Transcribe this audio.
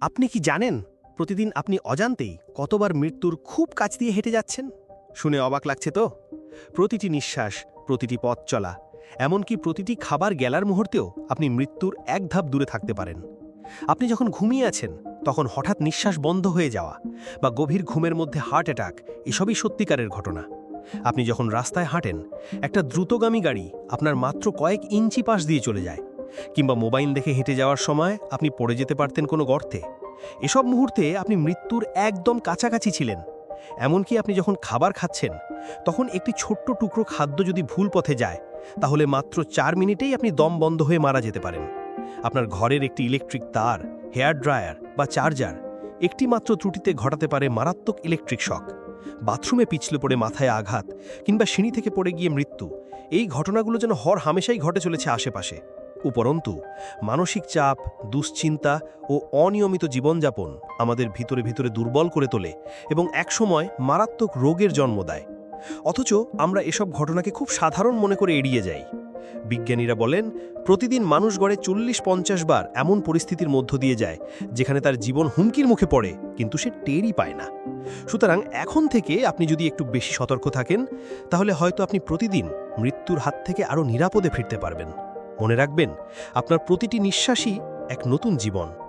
আপনি কি জানেন, প্রতিদিন আপনি অজান্তেই কতবার মৃত্যুর খুব কাছ দিয়ে হেঁটে যাচ্ছেন? শুনে অবাক লাগছে তো। প্রতিটি নিঃশ্বাস, প্রতিটি পথ চলা, এমনকি প্রতিটি খাবার গেলার মুহূর্তেও আপনি মৃত্যুর এক ধাপ দূরে থাকতে পারেন। আপনি যখন ঘুমিয়ে আছেন, তখন হঠাৎ নিঃশ্বাস বন্ধ হয়ে যাওয়া বা গভীর ঘুমের মধ্যে হার্ট অ্যাটাক এসবই সত্যিকারের ঘটনা। আপনি যখন রাস্তায় হাঁটেন, একটা দ্রুতগামী গাড়ি আপনার মাত্র কয়েক ইঞ্চি পাশ দিয়ে চলে যায়। কিংবা মোবাইল দেখে হেঁটে যাওয়ার সময় আপনি পড়ে যেতে পারতেন কোনো গর্তে। এসব মুহূর্তে আপনি মৃত্যুর একদম কাছাকাছি ছিলেন। এমনকি আপনি যখন খাবার খাচ্ছেন, তখন একটি ছোট্ট টুকরো খাদ্য যদি ভুল পথে যায়, তাহলে মাত্র চার মিনিটেই আপনি দম বন্ধ হয়ে মারা যেতে পারেন। আপনার ঘরের একটি ইলেকট্রিক তার, হেয়ার ড্রায়ার বা চার্জার একটি মাত্র ত্রুটিতে ঘটাতে পারে মারাত্মক ইলেকট্রিক শক। বাথরুমে পিছলে পড়ে মাথায় আঘাত কিংবা সিঁড়ি থেকে পড়ে গিয়ে মৃত্যু, এই ঘটনাগুলো যেন হর হামেশাই ঘটে চলেছে আশেপাশে। উপরন্তু, মানসিক চাপ, দুশ্চিন্তা ও অনিয়মিত জীবনযাপন আমাদের ভিতরে ভিতরে দুর্বল করে তোলে এবং একসময় মারাত্মক রোগের জন্ম দেয়। অথচ আমরা এসব ঘটনাকে খুব সাধারণ মনে করে এড়িয়ে যাই। বিজ্ঞানীরা বলেন, প্রতিদিন মানুষ গড়ে চল্লিশ পঞ্চাশ বার এমন পরিস্থিতির মধ্য দিয়ে যায়, যেখানে তার জীবন হুমকির মুখে পড়ে, কিন্তু সে টেরই পায় না। সুতরাং এখন থেকে আপনি যদি একটু বেশি সতর্ক থাকেন, তাহলে হয়তো আপনি প্রতিদিন মৃত্যুর হাত থেকে আরও নিরাপদে ফিরতে পারবেন। মনে রাখবেন আপনার প্রতিটি নিঃশ্বাসই এক নতুন জীবন।